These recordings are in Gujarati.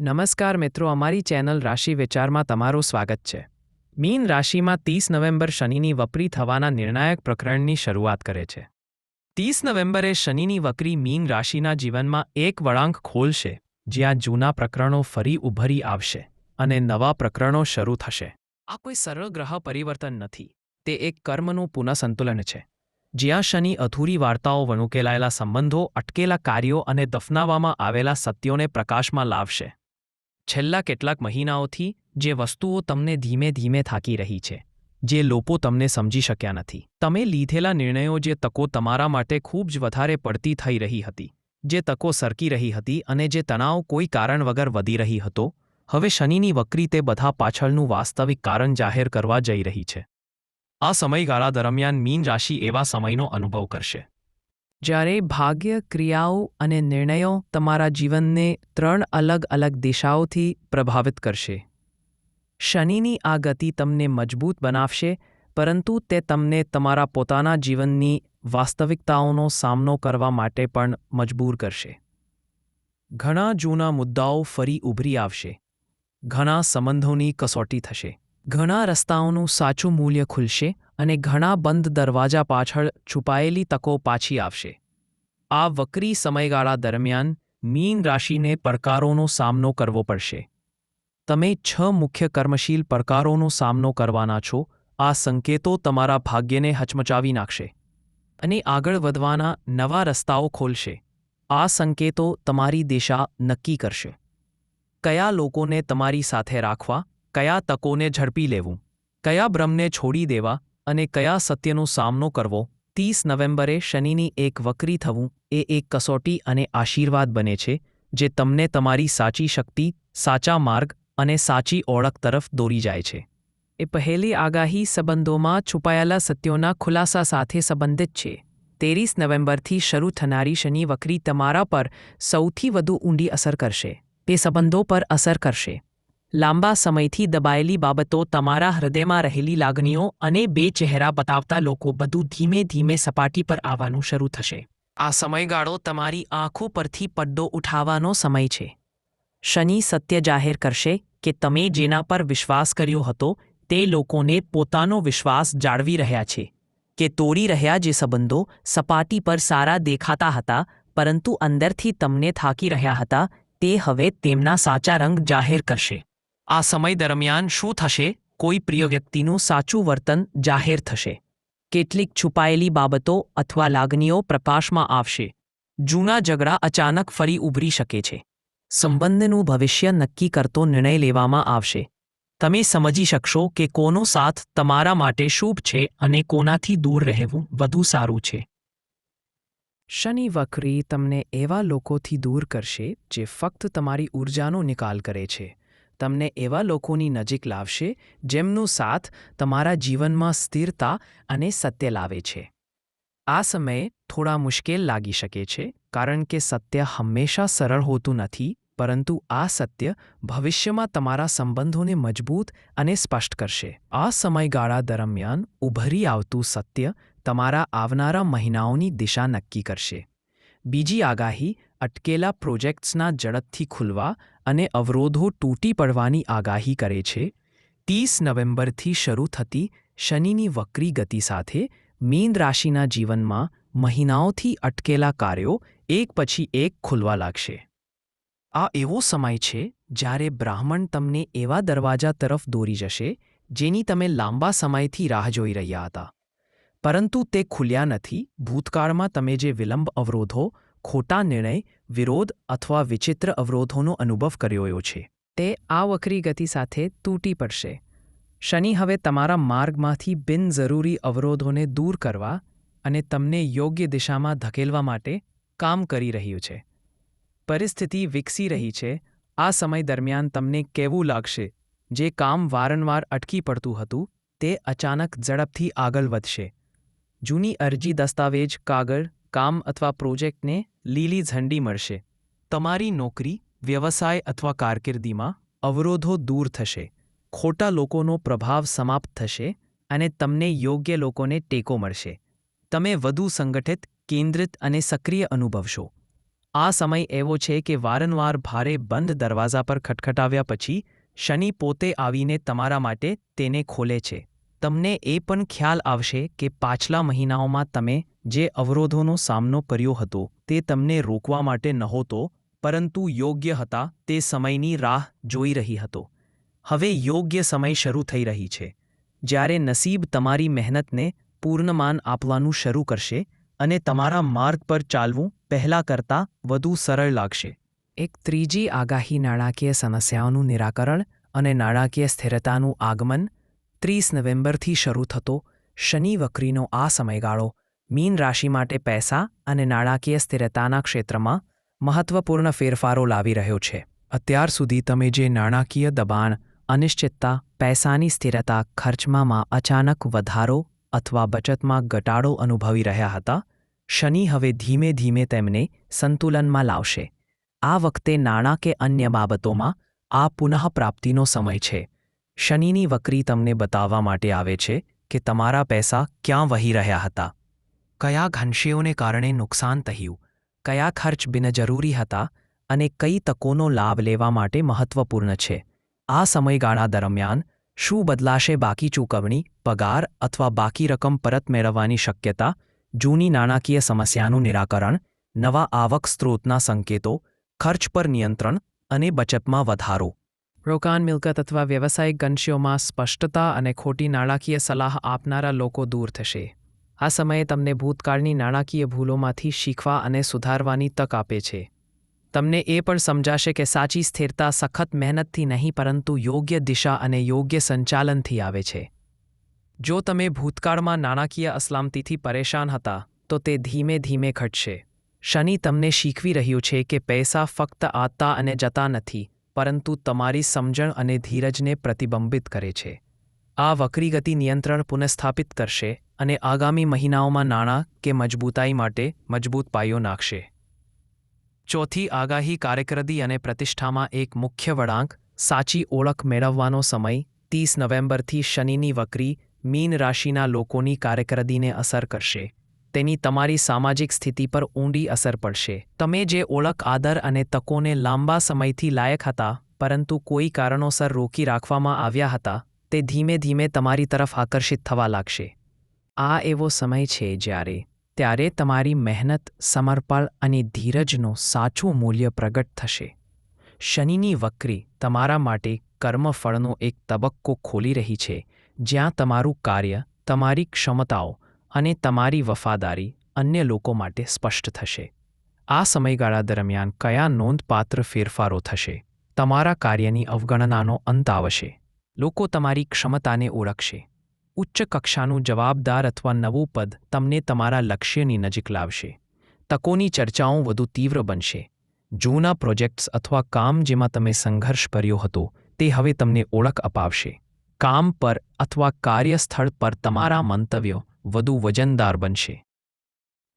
નમસ્કાર મિત્રો, અમારી ચેનલ રાશિ વિચારમાં તમારું સ્વાગત છે. મીન રાશિમાં ત્રીસ નવેમ્બર શનિની વપરી થવાના નિર્ણાયક પ્રકરણની શરૂઆત કરે છે. ત્રીસ નવેમ્બરે શનિની વકરી મીન રાશિના જીવનમાં એક વળાંક ખોલશે, જ્યાં જૂના પ્રકરણો ફરી ઉભરી આવશે અને નવા પ્રકરણો શરૂ થશે. આ કોઈ સરળ ગ્રહ પરિવર્તન નથી. તે એક કર્મનું પુનઃસંતુલન છે. જ્યાં શનિ અધૂરી વાર્તાઓ વણુકેલાયેલા સંબંધો, અટકેલા કાર્યો અને દફનાવવામાં આવેલા સત્યોને પ્રકાશમાં લાવશે. છેલ્લા કેટલાક મહિનાઓથી જે વસ્તુઓ તમને ધીમે ધીમે થાકી રહી છે, જે લોકો તમને સમજી શક્યા નથી. તમે લીધેલા નિર્ણયો જે તકો તમારા માટે ખૂબ જ વધારે પડતી થઈ રહી હતી, જે તકો સરકી રહી હતી અને જે તણાવ કોઈ કારણ વગર વધી રહી હતો, હવે શનિની વક્રી તે બધા પાછળનું વાસ્તવિક કારણ જાહેર કરવા જઈ રહી છે. આ સમયગાળા દરમિયાન મીન રાશિ એવા સમયનો અનુભવ કરશે. જ્યારે ભાગ્ય, ક્રિયાઓ અને નિર્ણયો તમારા જીવનને ત્રણ અલગ અલગ દિશાઓથી પ્રભાવિત કરશે. શનિની આ ગતિ તમને મજબૂત બનાવશે, પરંતુ તે તમને તમારા પોતાના જીવનની વાસ્તવિકતાઓનો સામનો કરવા માટે પણ મજબૂર કરશે. ઘણા જૂના મુદ્દાઓ ફરી ઉભરી આવશે. ઘણા સંબંધોની કસોટી થશે. ઘણા રસ્તાઓનું સાચું મૂલ્ય ખુલશે અને ઘણા બંધ દરવાજા પાછળ છુપાયેલી તકો પાછી આવશે. આ વક્રી સમયગાળા દરમિયાન મીન રાશિને પડકારોનો સામનો કરવો પડશે. તમે છ મુખ્ય કર્મશીલ પડકારોનો સામનો કરવાના છો, આ સંકેતો તમારા ભાગ્યને હચમચાવી નાખશે. અને આગળ વધવાના નવા રસ્તાઓ ખોલશે. આ સંકેતો તમારી દિશા નક્કી કરશે. કયા લોકોને તમારી સાથે રાખવા, કયા તકોને ઝડપી લેવું, કયા ભ્રમને છોડી દેવા અને કયા સત્યનો સામનો કરવો, ત્રીસ નવેમ્બરે શનિની એક વક્રી થવું એ એક કસોટી અને આશીર્વાદ બને છે, જે તમને તમારી સાચી શક્તિ, સાચા માર્ગ અને સાચી ઓળખ તરફ દોરી જાય છે. એ પહેલી આગાહી સંબંધોમાં છુપાયેલા સત્યોના ખુલાસા સાથે સંબંધિત છે. તેરીસ નવેમ્બરથી શરૂ થનારી શનિ વક્રી તમારા પર સૌથી વધુ ઊંડી અસર કરશે. તે સંબંધો પર અસર કરશે. લાંબા સમયથી દબાયેલી બાબતો તમારા હૃદયમાં રહેલી લાગણીઓ અને બે ચહેરા બતાવતા લોકો બધું ધીમે ધીમે સપાટી પર આવવાનું શરૂ થશે. આ સમયગાળો તમારી આંખો પરથી પડદો ઉઠાવવાનો સમય છે. શનિ સત્ય જાહેર કરશે કે તમે જેના પર વિશ્વાસ કર્યો હતો, તે લોકોને પોતાનો વિશ્વાસ જાળવી રહ્યા છે. કે તોડી રહ્યા જે સંબંધો સપાટી પર સારા દેખાતા હતા, પરંતુ અંદરથી તમને થાકી રહ્યા હતા, તે હવે તેમના સાચા રંગ જાહેર કરશે. આ સમય દરમિયાન શું થશે? કોઈ પ્રિય વ્યક્તિનું સાચું વર્તન જાહેર થશે. કેટલીક છુપાયેલી બાબતો અથવા લાગણીઓ પ્રકાશમાં આવશે. જૂના ઝઘડા અચાનક ફરી ઉભરી શકે છે. સંબંધનું ભવિષ્ય નક્કી કરતો નિર્ણય લેવામાં આવશે. તમે સમજી શકશો કે કોનો સાથ તમારા માટે શુભ છે અને કોનાથી દૂર રહેવું વધુ સારું છે. શનિ વક્રી તમને એવા લોકોથી દૂર કરશે જે ફક્ત તમારી ઊર્જાનો નિકાલ કરે છે. તમને એવા લોકોની નજીક લાવશે, જેમનો સાથ તમારા જીવનમાં સ્થિરતા અને સત્ય લાવે છે. આ સમયે થોડા મુશ્કેલ લાગી શકે છે, કારણ કે સત્ય હંમેશા સરળ હોતું નથી, પરંતુ આ સત્ય ભવિષ્યમાં તમારા સંબંધોને મજબૂત અને સ્પષ્ટ કરશે. આ સમયગાળા દરમિયાન ઉભરી આવતું સત્ય તમારા આવનારા મહિનાઓની દિશા નક્કી કરશે. બીજી આગાહી અટકેલા પ્રોજેક્ટ્સના ઝડપથી ખુલવા અને અવરોધો તૂટી પડવાની આગાહી કરે છે. ત્રીસ નવેમ્બરથી શરૂ થતી શનિની વક્રી ગતિ સાથે મીન રાશિના જીવનમાં મહિનાઓથી અટકેલા કાર્યો એક પછી એક ખુલવા લાગશે. આ એવો સમય છે જ્યારે બ્રાહ્મણ તમને એવા દરવાજા તરફ દોરી જશે જેની તમે લાંબા સમયથી રાહ જોઈ રહ્યા હતા. પરંતુ તે ખુલ્યા નથી. ભૂતકાળમાં તમે જે વિલંબ અવરોધો ખોટા નિર્ણય, વિરોધ અથવા વિચિત્ર અવરોધોનો અનુભવ કર્યો છે. તે આ વક્રી ગતિ સાથે તૂટી પડશે. શનિ હવે તમારા માર્ગમાંથી બિનજરૂરી અવરોધોને દૂર કરવા અને તમને યોગ્ય દિશામાં ધકેલવા માટે કામ કરી રહ્યું છે. પરિસ્થિતિ વિકસી રહી છે. આ સમય દરમિયાન તમને કેવું લાગશે? જે કામ વારંવાર અટકી પડતું હતું, તે અચાનક ઝડપથી આગળ વધશે. જૂની અરજી દસ્તાવેજ, કાગળ કામ અથવા પ્રોજેક્ટને લીલી ઝંડી મળશે. તમારી નોકરી, વ્યવસાય અથવા કારકિર્દીમાં અવરોધો દૂર થશે. ખોટા લોકોનો પ્રભાવ સમાપ્ત થશે અને તમને યોગ્ય લોકોને ટેકો મળશે. તમે વધુ સંગઠિત, કેન્દ્રિત અને સક્રિય અનુભવશો. આ સમય એવો છે કે વારંવાર ભારે બંધ દરવાજા પર ખટખટાવ્યા પછી શનિ પોતે આવીને તમારા માટે તેને ખોલે છે. તમને એ પણ ખ્યાલ આવશે કે પાછલા મહિનાઓમાં તમે જે અવરોધોનો સામનો કર્યો હતો તે તમને રોકવા માટે નહોતો, પરંતુ યોગ્ય હતા તે સમયની રાહ જોઈ રહી હતો. હવે યોગ્ય સમય શરૂ થઈ રહી છે. જ્યારે નસીબ તમારી મહેનતને પૂર્ણમાન આપવાનું શરૂ કરશે અને તમારા માર્ગ પર ચાલવું પહેલાં કરતાં વધુ સરળ લાગશે. એક ત્રીજી આગાહી નાણાકીય સમસ્યાઓનું નિરાકરણ અને નાણાકીય સ્થિરતાનું આગમન ત્રીસ નવેમ્બરથી શરૂ થતો શનિ વક્રીનો આ સમયગાળો મીન રાશિ માટે પૈસા અને નાણાકીય સ્થિરતાના ક્ષેત્રમાં મહત્વપૂર્ણ ફેરફારો લાવી રહ્યો છે. અત્યાર સુધી તમે જે નાણાકીય દબાણ, અનિશ્ચિતતા, પૈસાની સ્થિરતા, ખર્ચમાં અચાનક વધારો અથવા બચતમાં ઘટાડો અનુભવી રહ્યા હતા, શનિ હવે ધીમે ધીમે તેમને સંતુલનમાં લાવશે. આ વખતે નાણાં કે અન્ય બાબતોમાં આ પુનઃપ્રાપ્તિનો સમય છે. શનિની વક્રી તમને બતાવવા માટે આવે છે કે તમારા પૈસા ક્યાં વહી રહ્યા હતા. કયા ઘનશીઓને કારણે નુકસાન થયું, કયા ખર્ચ બિનજરૂરી હતા અને કઈ તકોનો લાભ લેવા માટે મહત્વપૂર્ણ છે, આ સમયગાળા દરમિયાન શું બદલાશે બાકી ચૂકવણી, પગાર અથવા બાકી રકમ પરત મેળવવાની શક્યતા, જૂની નાણાકીય સમસ્યાનું નિરાકરણ, નવા આવક સ્ત્રોતના સંકેતો, ખર્ચ પર નિયંત્રણ અને બચતમાં વધારો? રોકાણ મિલકત અથવા વ્યવસાયિક ગંશીઓમાં સ્પષ્ટતા અને ખોટી નાણાકીય સલાહ આપનારા લોકો દૂર થશે. આ સમયે તમને ભૂતકાળની નાણાકીય ભૂલોમાંથી શીખવા અને સુધારવાની તક આપે છે. તમને એ પણ સમજાશે કે સાચી સ્થિરતા સખત મહેનતથી નહીં, પરંતુ યોગ્ય દિશા અને યોગ્ય સંચાલનથી આવે છે. જો તમે ભૂતકાળમાં નાણાકીય અસલામતીથી પરેશાન હતા, તો તે ધીમે ધીમે ઘટશે. શનિ તમને શીખવી રહ્યું છે કે પૈસા ફક્ત આતા અને જતા નથી, પરંતુ તમારી સમજણ અને ધીરજને પ્રતિબંબિત કરે છે. આ વક્રી ગતિ નિયંત્રણ પુનઃસ્થાપિત કરશે અને આગામી મહિનાઓમાં નાણાં કે મજબૂતાઈ માટે મજબૂત પાયો નાખશે. ચોથી, આગાહી કાર્યકરદી અને પ્રતિષ્ઠામાં એક મુખ્ય વળાંક, સાચી ઓળખ મેળવવાનો સમય, ત્રીસ નવેમ્બરથી શનિની વક્રી, મીન રાશિના લોકોની કાર્યકરદીને અસર કરશે. તેની તમારી સામાજિક સ્થિતિ પર ઊંડી અસર પડશે. તમે જે ઓળખ, આદર અને તકોને લાંબા સમયથી લાયક હતા, પરંતુ કોઈ કારણોસર રોકી રાખવામાં આવ્યા હતા તે ધીમે ધીમે તમારી તરફ આકર્ષિત થવા લાગશે. આ એવો સમય છે જ્યારે, ત્યારે તમારી મહેનત, સમર્પણ અને ધીરજનો સાચું મૂલ્ય પ્રગટ થશે. શનિની વક્રી તમારા માટે કર્મફળનો એક તબક્કો ખોલી રહી છે, જ્યાં તમારું કાર્ય, તમારી ક્ષમતાઓ અને તમારી વફાદારી અન્ય લોકો માટે સ્પષ્ટ થશે. આ સમયગાળા દરમિયાન કયા નોંધપાત્ર ફેરફારો થશે? તમારા કાર્યની અવગણનાનો અંત આવશે. લોકો તમારી ક્ષમતાને ઓળખશે. ઉચ્ચ કક્ષાનું જવાબદાર અથવા નવું પદ તમને તમારા લક્ષ્યની નજીક લાવશે. તકોની ચર્ચાઓ વધુ તીવ્ર બનશે. જૂના પ્રોજેક્ટ્સ અથવા કામ જેમાં તમે સંઘર્ષ કર્યો હતો, તે હવે તમને ઓળખ અપાવશે. કામ પર અથવા કાર્યસ્થળ પર તમારા મંતવ્યો વધુ વજનદાર બનશે.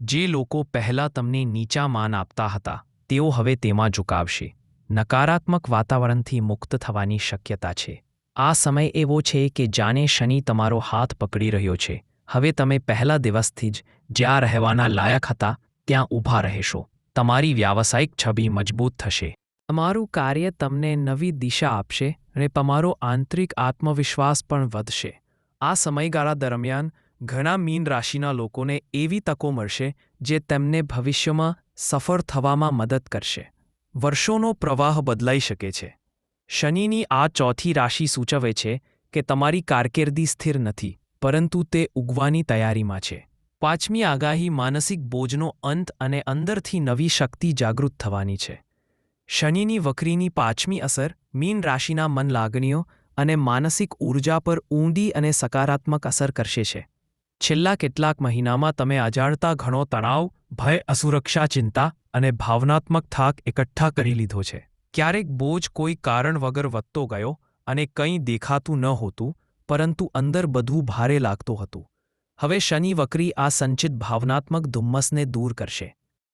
જે લોકો પહેલાં તમને નીચા માન આપતા હતા, તેઓ હવે તેમાં ઝુકાવશે. નકારાત્મક વાતાવરણથી મુક્ત થવાની શક્યતા છે. આ સમય એવો છે કે જાણે શનિ તમારો હાથ પકડી રહ્યો છે. હવે તમે પહેલા દિવસથી જ જ્યાં રહેવાના લાયક હતા, ત્યાં ઊભા રહેશો. તમારી વ્યાવસાયિક છબી મજબૂત થશે. તમારું કાર્ય તમને નવી દિશા આપશે અને તમારો આંતરિક આત્મવિશ્વાસ પણ વધશે. આ સમયગાળા દરમિયાન ઘણા મીન રાશિના લોકોને એવી તકો મળશે જે તેમને ભવિષ્યમાં સફળ થવામાં મદદ કરશે. વર્ષોનો પ્રવાહ બદલાઈ શકે છે. શનિની આ ચોથી રાશિ સૂચવે છે કે તમારી કારકિર્દી સ્થિર નથી, પરંતુ તે ઉગવાની તૈયારીમાં છે. પાંચમી આગાહી માનસિક બોજનો અંત અને અંદરથી નવી શક્તિ જાગૃત થવાની છે. શનિની વક્રીની પાંચમી અસર મીન રાશિના મન લાગણીઓ અને માનસિક ઊર્જા પર ઊંડી અને સકારાત્મક અસર કરશે છે. છેલ્લા કેટલાક મહિનામાં તમે અજાણતા ઘણો તણાવ, ભય, અસુરક્ષા, ચિંતા અને ભાવનાત્મક થાક એકઠા કરી લીધો છે. ક્યારેક બોજ કોઈ કારણ વગર વધતો ગયો અને કંઈ દેખાતું ન હોતું, પરંતુ અંદર બધું ભારે લાગતું હતું. હવે શનિ વક્રી આ સંચિત ભાવનાત્મક ધુમ્મસને દૂર કરશે.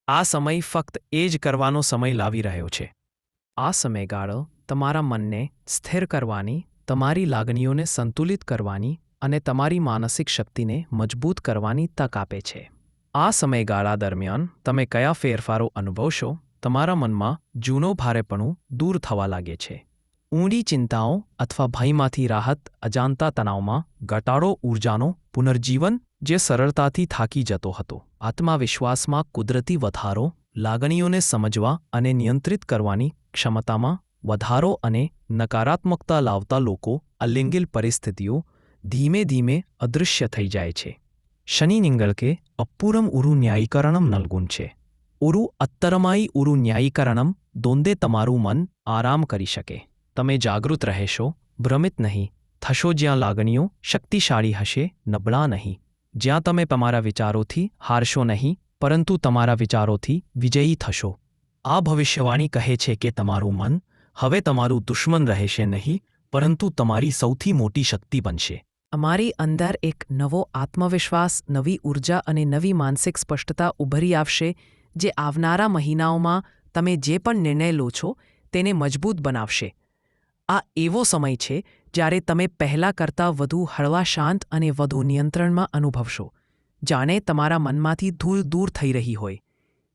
આ સમય ફક્ત એ જ કરવાનો સમય લાવી રહ્યો છે. આ સમયગાળો તમારા મનને સ્થિર કરવાની, તમારી લાગણીઓને સંતુલિત કરવાની અને તમારી માનસિક શક્તિને મજબૂત કરવાની તક આપે છે. આ સમયગાળા દરમિયાન તમે કયા ફેરફારો અનુભવશો? તમારા મનમાં જૂનો ભારેપણું દૂર થવા લાગે છે. ઊંડી ચિંતાઓ અથવા ભયમાંથી રાહત અજાણતા તણાવમાં ઘટાડો ઊર્જાનો પુનર્જીવન જે સરળતાથી થાકી જતો હતો. આત્મવિશ્વાસમાં કુદરતી વધારો લાગણીઓને સમજવા અને નિયંત્રિત કરવાની ક્ષમતામાં વધારો અને નકારાત્મકતા લાવતા લોકો અલિંગિલ પરિસ્થિતિઓ ધીમે ધીમે અદૃશ્ય થઈ જાય છે. શનિ નિંગળકે અપૂરમ ઉરુ ન્યાયીકરણમ નલગુણ છે. ઉરુ અત્તરમાઈ ઉરુ ન્યાયીકરણમ દોંદે તમારું મન આરામ કરી શકે. તમે જાગૃત રહેશો, ભ્રમિત નહીં, થશો જ્યાં લાગણીઓ શક્તિશાળી હશે, નબળા નહીં. જ્યાં તમે તમારા વિચારોથી હારશો નહીં, પરંતુ તમારા વિચારોથી વિજયી થશો. આ ભવિષ્યવાણી કહે છે કે તમારું મન હવે તમારું દુશ્મન રહેશે નહીં, પરંતુ તમારી સૌથી મોટી શક્તિ બનશે. અમારી અંદર એક નવો આત્મવિશ્વાસ, નવી ઊર્જા અને નવી માનસિક સ્પષ્ટતા ઉભરી આવશે જે આવનારા મહિનાઓમાં તમે જે પણ નિર્ણય લો છો, તેને મજબૂત બનાવશે. આ એવો સમય છે જ્યારે તમે પહેલાં કરતાં વધુ હળવા શાંત અને વધુ નિયંત્રણમાં અનુભવશો. જાણે તમારા મનમાંથી ધૂળ દૂર થઈ રહી હોય,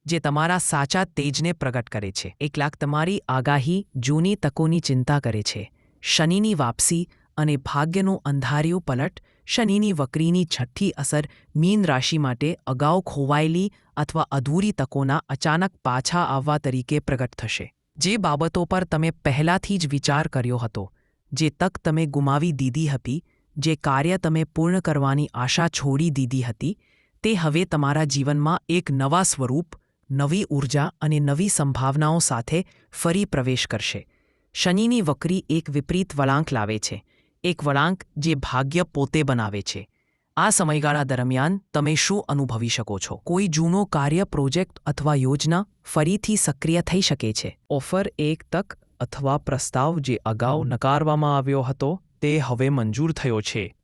જે તમારા સાચા તેજને પ્રગટ કરે છે. એકલાક તમારી આગાહી જૂની તકોની ચિંતા કરે છે. શનિની વાપસી અને ભાગ્યનું અંધારિયું પલટ શનિની વક્રીની છઠ્ઠી અસર મીન રાશિ માટે અગાઉ ખોવાયેલી અથવા અધૂરી તકોના અચાનક પાછા આવવા તરીકે પ્રગટ થશે. જે બાબતો પર તમે પહેલાથી જ વિચાર કર્યો હતો, જે તક તમે ગુમાવી દીધી હતી, જે કાર્ય તમે પૂર્ણ કરવાની આશા છોડી દીધી હતી, તે હવે તમારા જીવનમાં એક નવા સ્વરૂપ, નવી ઊર્જા અને નવી સંભાવનાઓ સાથે ફરી પ્રવેશ કરશે. શનિની વક્રી એક વિપરીત વળાંક લાવે છે. એક વળાંક જે ભાગ્ય પોતે બનાવે છે. આ સમયગાળા દરમિયાન તમે શું અનુભવી શકો છો? કોઈ જૂનો કાર્ય, પ્રોજેક્ટ અથવા યોજના ફરીથી સક્રિય થઈ શકે છે? ઓફર એક તક અથવા પ્રસ્તાવ જે અગાઉ નકારવામાં આવ્યો હતો, તે હવે મંજૂર થયો છે.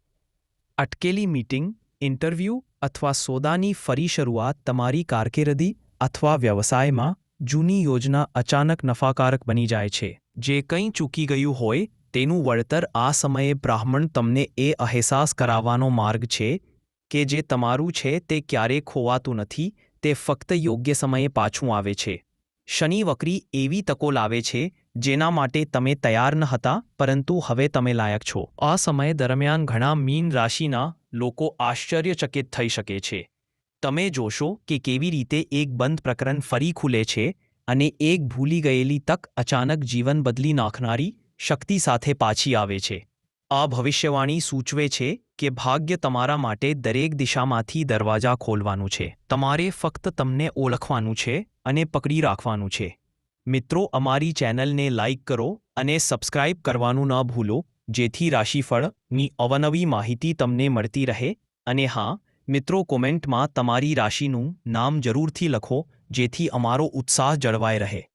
અટકેલી મીટિંગ, ઇન્ટરવ્યૂ અથવા સોદાની ફરી શરૂઆત તમારી કારકિર્દી અથવા વ્યવસાયમાં જૂની યોજના અચાનક નફાકારક બની જાય છે. જે કંઈ ચૂકી ગયું હોય તેનું વળતર આ સમયે બ્રાહ્મણ તમને એ અહેસાસ કરાવવાનો માર્ગ છે કે જે તમારું છે તે ક્યારેય ખોવાતું નથી, તે ફક્ત યોગ્ય સમયે પાછું આવે છે. શનિ વક્રી એવી તકો લાવે છે, જેના માટે તમે તૈયાર ન હતા, પરંતુ હવે તમે લાયક છો. આ સમય દરમિયાન ઘણા મીન રાશિના લોકો આશ્ચર્યચકિત થઈ શકે છે. તમે જોશો કે કેવી રીતે એક બંધ પ્રકરણ ફરી ખુલે છે અને એક ભૂલી ગયેલી તક અચાનક જીવન બદલી નાખનારી શક્તિ સાથે પાછી આવે છે. આ ભવિષ્યવાણી સૂચવે છે કે ભાગ્ય તમારા માટે દરેક દિશામાંથી દરવાજા ખોલવાનું છે. તમારે ફક્ત તમને ઓળખવાનું છે અને પકડી રાખવાનું છે. મિત્રો, અમારી ચેનલને લાઇક કરો અને સબસ્ક્રાઇબ કરવાનું ન ભૂલો, જેથી રાશિફળની અવનવી માહિતી તમને મળતી રહે. અને હા, મિત્રો, કોમેન્ટમાં તમારી રાશિનું નામ જરૂરથી લખો, જેથી અમારો ઉત્સાહ જળવાય રહે.